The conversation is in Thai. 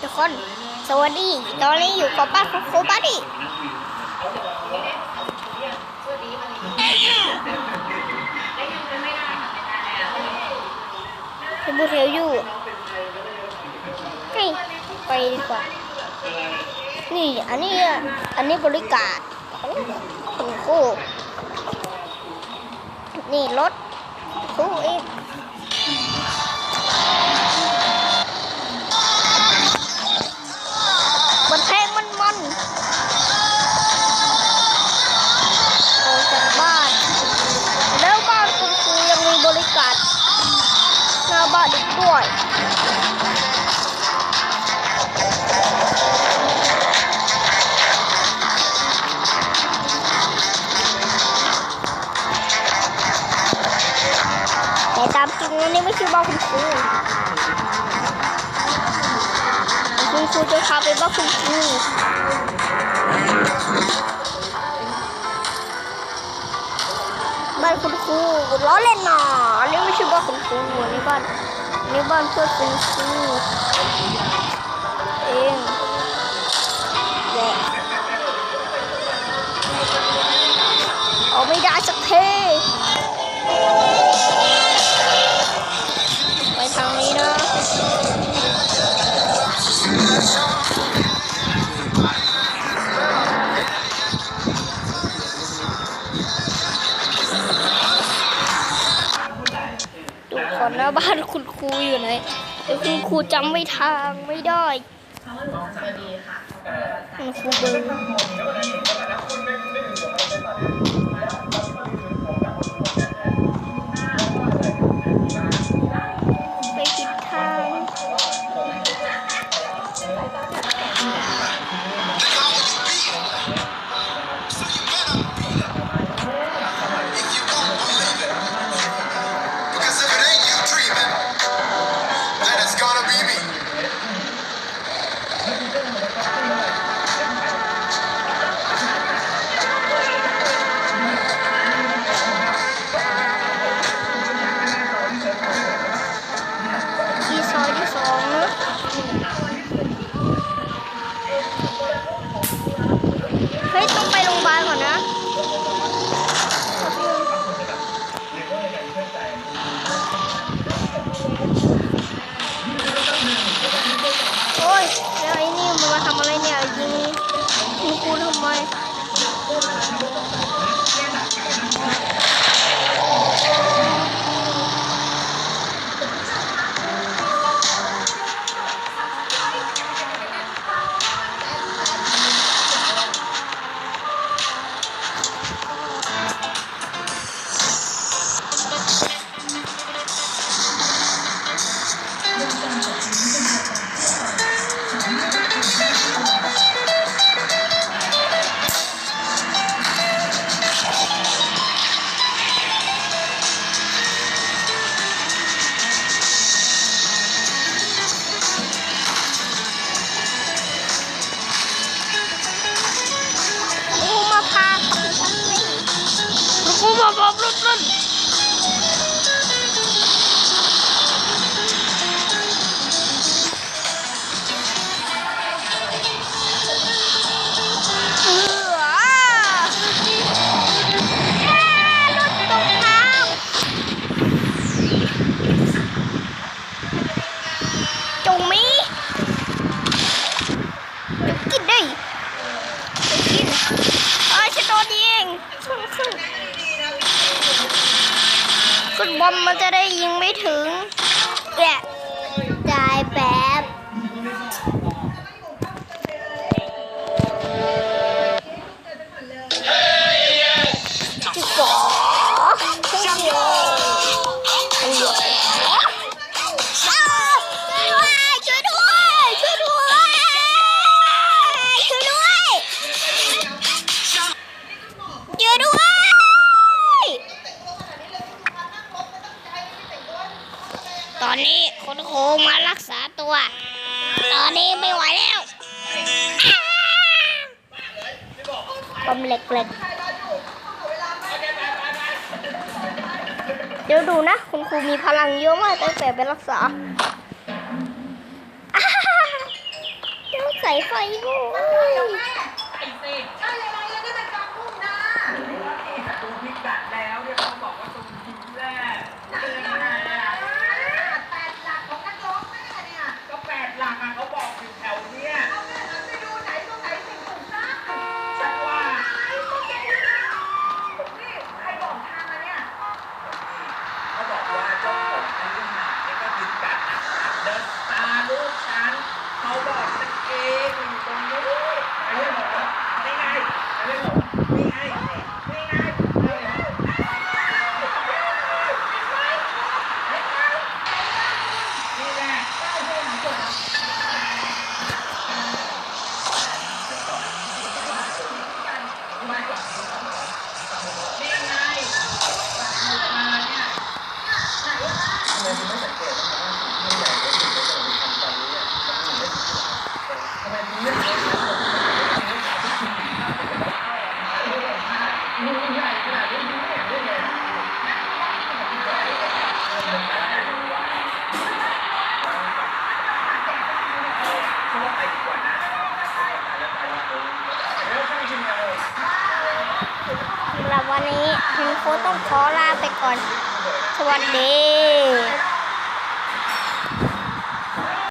ทุกคน สวัสดี ตอนนี้อยู่กับบ้านของครูบัดดี้เป็นบูเทลอยู่เฮ้ไปดีกว่า นี่ อันนี้ อันนี้บริการของคุณครูนี่รถครูเอง หน้าบ้านอีกด้วยแต่ตามจริงนนี้ไม่ใช่บ้านคุณครูคุณครูจะพาไปบ้านคุณครู บ้านคุณครูล้อเล่นหนออันนี้ไม่ใช่บ้านคุณครูอันนี้บ้านอันนี้บ้านเพื่อนคุณครูเองแย่เอาไม่ได้สักที อนนะบ้านคุณครูอยู่ไหนแต่คุณครูจำไม่ทางไม่ได้คุณครูเบอร์ไปผิดทาง บอมมันจะได้ยิงไม่ถึงแกะ ตอนนี้คุณครูมารักษาตัว ตอนนี้ไม่ไหวแล้วปมเล็กๆเดี๋ยวดูนะ คุณครูมีพลังเยอะมากตั้งแต่ไปรักษาเดี๋ยวใส่ไฟดู ดี๋ยวตาลูกฉันเขาบอกฉันเองตรงนู้นไอ้เรื่องหด้ไงไอ้เรื่อง คตต้องขอลาไปก่อน สวัสดี